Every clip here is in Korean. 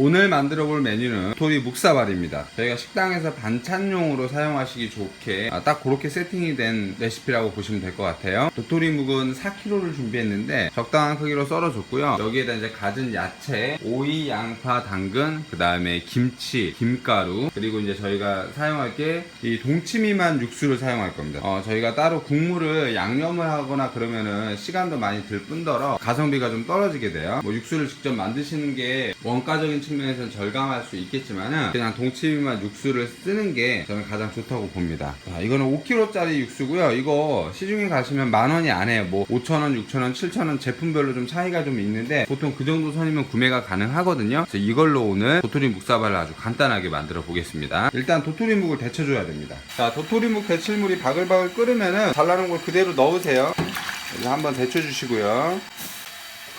오늘 만들어 볼 메뉴는 도토리 묵사발입니다. 저희가 식당에서 반찬용으로 사용하시기 좋게 아, 딱 그렇게 세팅이 된 레시피라고 보시면 될 것 같아요. 도토리 묵은 4kg를 준비했는데 적당한 크기로 썰어줬고요. 여기에다 이제 갖은 야채, 오이, 양파, 당근, 그 다음에 김치, 김가루, 그리고 이제 저희가 사용할 게 이 동치미만 육수를 사용할 겁니다. 어, 저희가 따로 국물을 양념을 하거나 그러면은 시간도 많이 들 뿐더러 가성비가 좀 떨어지게 돼요. 뭐 육수를 직접 만드시는 게 원가적인 측면에서는 절감할 수 있겠지만은 그냥 동치미만 육수를 쓰는 게 저는 가장 좋다고 봅니다. 자, 이거는 5kg짜리 육수고요. 이거 시중에 가시면 만 원이 안 해요. 뭐 5,000원, 6,000원, 7,000원 제품별로 좀 차이가 좀 있는데 보통 그 정도 선이면 구매가 가능하거든요. 그래서 이걸로 오늘 도토리 묵사발을 아주 간단하게 만들어 보겠습니다. 일단 도토리 묵을 데쳐줘야 됩니다. 자, 도토리 묵 데칠물이 바글바글 끓으면은 잘라놓은 걸 그대로 넣으세요. 한번 데쳐주시고요.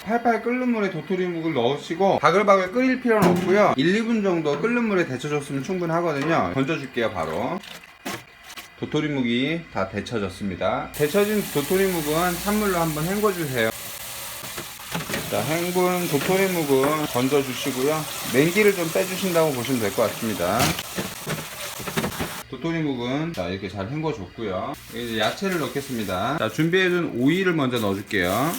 팔팔 끓는 물에 도토리 묵을 넣으시고 바글바글 끓일 필요는 없고요. 1, 2분 정도 끓는 물에 데쳐줬으면 충분하거든요. 건져줄게요 바로. 도토리 묵이 다 데쳐졌습니다. 데쳐진 도토리 묵은 찬물로 한번 헹궈주세요. 자 헹군 도토리 묵은 건져주시고요. 냉기를 좀 빼주신다고 보시면 될 것 같습니다. 도토리 묵은 자 이렇게 잘 헹궈줬고요. 이제 야채를 넣겠습니다. 자 준비해둔 오이를 먼저 넣어줄게요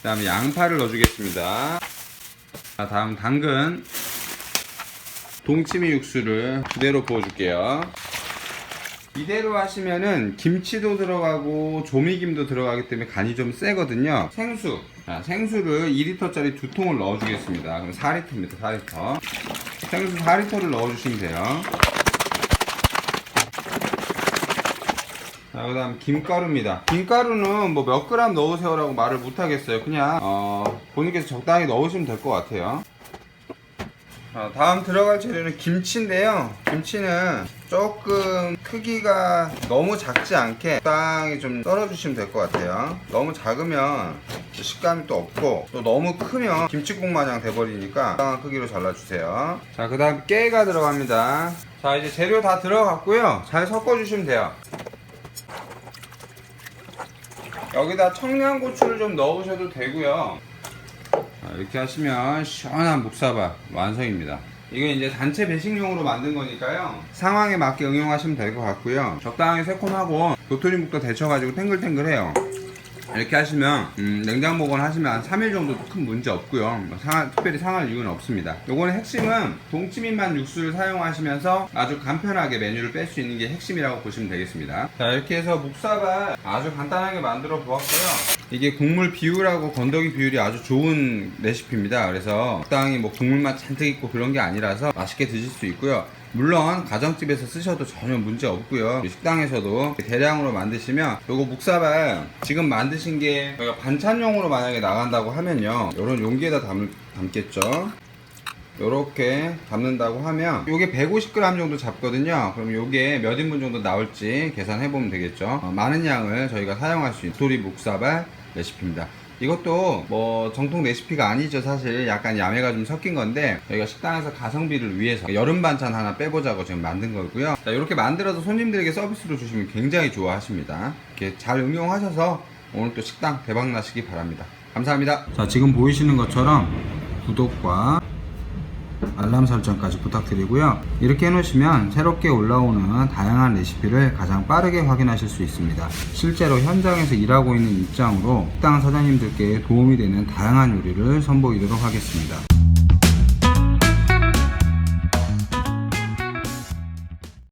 그 다음에 양파를 넣어주겠습니다. 자 다음 당근. 동치미 육수를 그대로 부어줄게요. 이대로 하시면은 김치도 들어가고 조미김도 들어가기 때문에 간이 좀 세거든요. 생수. 자, 생수를 2리터짜리 두 통을 넣어주겠습니다. 그럼 4리터입니다 4리터. 생수 4리터를 넣어주시면 돼요 자, 그 다음 김가루입니다. 김가루는 뭐 몇 그램 넣으세요라고 말을 못하겠어요. 그냥, 어, 본인께서 적당히 넣으시면 될 것 같아요. 자, 다음 들어갈 재료는 김치인데요. 김치는 조금 크기가 너무 작지 않게 적당히 좀 썰어주시면 될 것 같아요. 너무 작으면 식감이 또 없고 또 너무 크면 김치국 마냥 돼버리니까 적당한 크기로 잘라주세요. 자, 그 다음 깨가 들어갑니다. 자, 이제 재료 다 들어갔고요. 잘 섞어주시면 돼요. 여기다 청양고추를 좀 넣으셔도 되고요. 자, 이렇게 하시면 시원한 묵사발 완성입니다. 이게 이제 단체 배식용으로 만든 거니까요. 상황에 맞게 응용하시면 될 것 같고요. 적당히 새콤하고 도토리묵도 데쳐가지고 탱글탱글해요. 이렇게 하시면 음, 냉장 보관 하시면 한 3일 정도 큰 문제 없고요. 뭐 상하- 특별히 상할 이유는 없습니다. 요거는 핵심은 동치미만 육수를 사용하시면서 아주 간편하게 메뉴를 뺄 수 있는 게 핵심이라고 보시면 되겠습니다. 자 이렇게 해서 묵사발 아주 간단하게 만들어 보았고요. 이게 국물 비율하고 건더기 비율이 아주 좋은 레시피입니다. 그래서 적당히 뭐 국물만 잔뜩 있고 그런 게 아니라서 맛있게 드실 수 있고요. 물론 가정집에서 쓰셔도 전혀 문제 없고요. 식당에서도 대량으로 만드시면 요거 묵사발 지금 만드신 게 저희가 반찬용으로 만약에 나간다고 하면요. 요런 용기에다 담, 담겠죠. 요렇게 담는다고 하면 요게 150g 정도 잡거든요 그럼 요게 몇 인분 정도 나올지 계산해 보면 되겠죠 어, 많은 양을 저희가 사용할 수 있는 도리 묵사발 레시피입니다. 이것도 뭐 정통 레시피가 아니죠 사실. 약간 야매가 좀 섞인 건데 저희가 식당에서 가성비를 위해서 여름 반찬 하나 빼보자고 지금 만든 거고요. 자 이렇게 만들어서 손님들에게 서비스로 주시면 굉장히 좋아하십니다. 이렇게 잘 응용하셔서 오늘 또 식당 대박 나시기 바랍니다. 감사합니다. 자 지금 보이시는 것처럼 구독과 알람 설정까지 부탁드리고요. 이렇게 해놓으시면 새롭게 올라오는 다양한 레시피를 가장 빠르게 확인하실 수 있습니다. 실제로 현장에서 일하고 있는 입장으로 식당 사장님들께 도움이 되는 다양한 요리를 선보이도록 하겠습니다.